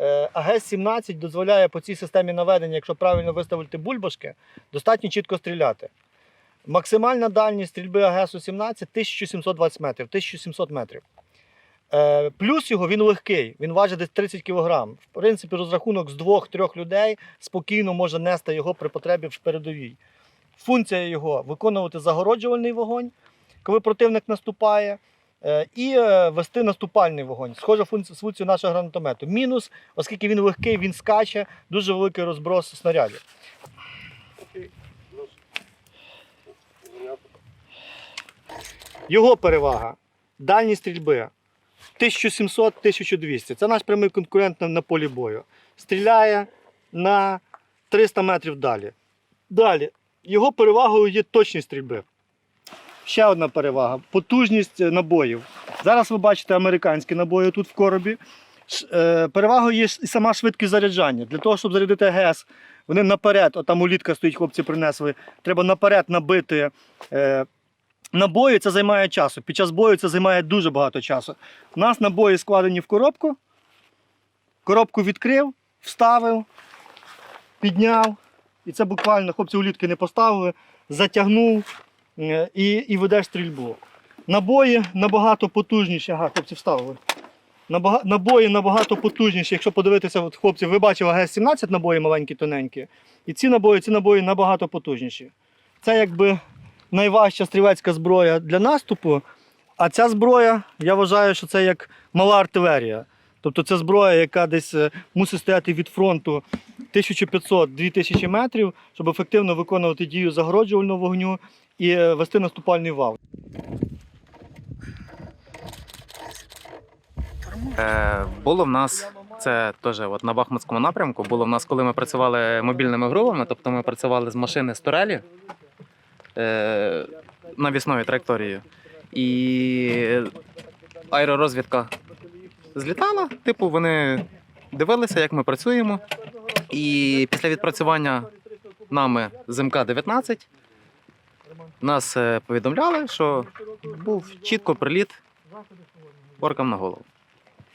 Е, АГС-17 дозволяє по цій системі наведення, якщо правильно виставити бульбашки, достатньо чітко стріляти. Максимальна дальність стрільби АГСу-17 1720 метрів, 1700 метрів. Е, плюс його він легкий, він важить десь 30 кг. В принципі, розрахунок з двох-трьох людей спокійно може нести його при потребі в передовій. Функція його виконувати загороджувальний вогонь, коли противник наступає, е, і е, вести наступальний вогонь. Схожа функція нашого гранатомету. Мінус, оскільки він легкий, він скаче, дуже великий розброс снарядів. Його перевага дальність стрільби 1700-1200. Це наш прямий конкурент на полі бою. Стріляє на 300 метрів далі. Далі. Його перевагою є точність стрільби. Ще одна перевага потужність е, набоїв. Зараз ви бачите американські набої тут в коробі. Е, Перевагою є і сама швидкість заряджання. Для того, щоб зарядити ГЕС, вони наперед, от там улітка стоїть, хлопці принесли, треба наперед набити е, набої, це займає часу. Під час бою це займає дуже багато часу. У нас набої складені в коробку. Коробку відкрив, вставив, підняв. І це буквально хлопці улітки не поставили, затягнув і, і ведеш стрільбу. Набої набагато потужніші. Ага, хлопці вставили. Набої набагато потужніші. Якщо подивитися, от, хлопці, ви бачили ГС-17 набої маленькі, тоненькі. І ці набої, ці набої набагато потужніші. Це якби найважча стрілецька зброя для наступу. А ця зброя, я вважаю, що це як мала артилерія. Тобто це зброя, яка десь е, мусить стояти від фронту 1500-2000 метрів, щоб ефективно виконувати дію загороджувального вогню і е, вести наступальний вал. Е, було в нас це теж от на Бахмутському напрямку. Було в нас, коли ми працювали мобільними групами, тобто ми працювали з машини з турелі е, навісною траєкторією. І аеророзвідка злітала. Типу, вони дивилися, як ми працюємо. І після відпрацювання нами з МК-19 нас е, повідомляли, що був чітко приліт оркам на голову.